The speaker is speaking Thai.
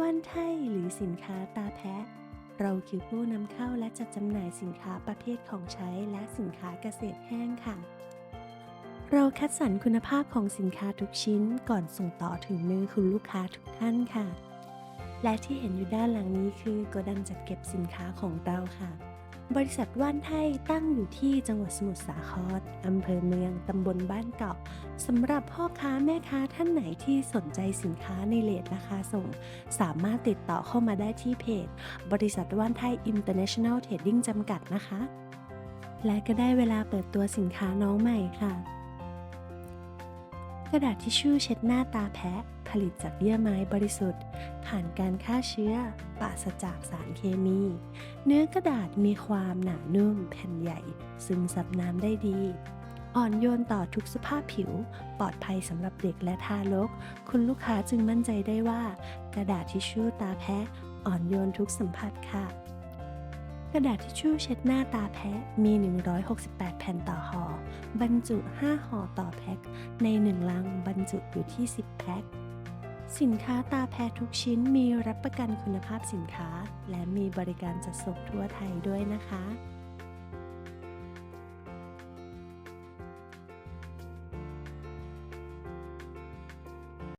ว่านไทยหรือสินค้าตาแพะ เราคือผู้นำเข้าและจัดจำหน่ายสินค้าประเภทของใช้และสินค้าเกษตรแห้งค่ะ เราคัดสรรคุณภาพของสินค้าทุกชิ้นก่อนส่งต่อถึงมือคุณลูกค้าทุกท่านค่ะ และที่เห็นอยู่ด้านหลังนี้คือโกดังจัดเก็บสินค้าของเราค่ะ บริษัทว่านไทยตั้งอยู่ที่จังหวัดสมุทรสาครอำเภอเมือง ตำบลบ้านเกาะสำหรับพ่อค้าแม่ค้าท่านไหนที่สนใจสินค้าในเลทราคาส่ง สามารถติดต่อเข้ามาได้ที่เพจ บริษัทว่านไทย International Trading จำกัดนะคะ และก็ได้เวลาเปิดตัวสินค้าน้องใหม่ค่ะ กระดาษทิชชู่เช็ดหน้าตาแพะ ลิตจากเยื่อไม้บริสุทธิ์ ผ่านการฆ่าเชื้อปราศจากสารเคมี เนื้อกระดาษมีความหนานุ่มแผ่นใหญ่ ซึมซับน้ำได้ดี อ่อนโยนต่อทุกสภาพผิว ปลอดภัยสำหรับเด็กและทารก คุณลูกค้าจึงมั่นใจได้ว่า กระดาษทิชชู่ตาแพะอ่อนโยนทุกสัมผัสค่ะ กระดาษทิชชู่เช็ดหน้าตาแพะมี 168 แผ่นต่อห่อบรรจุ 5ห่อต่อแพ็คใน 1 ลังบรรจุอยู่ที่ 10 แพ็ค สินค้าตาแพรทุกชิ้นมีรับประกันคุณภาพสินค้า และมีบริการจัดส่งทั่วไทยด้วยนะคะ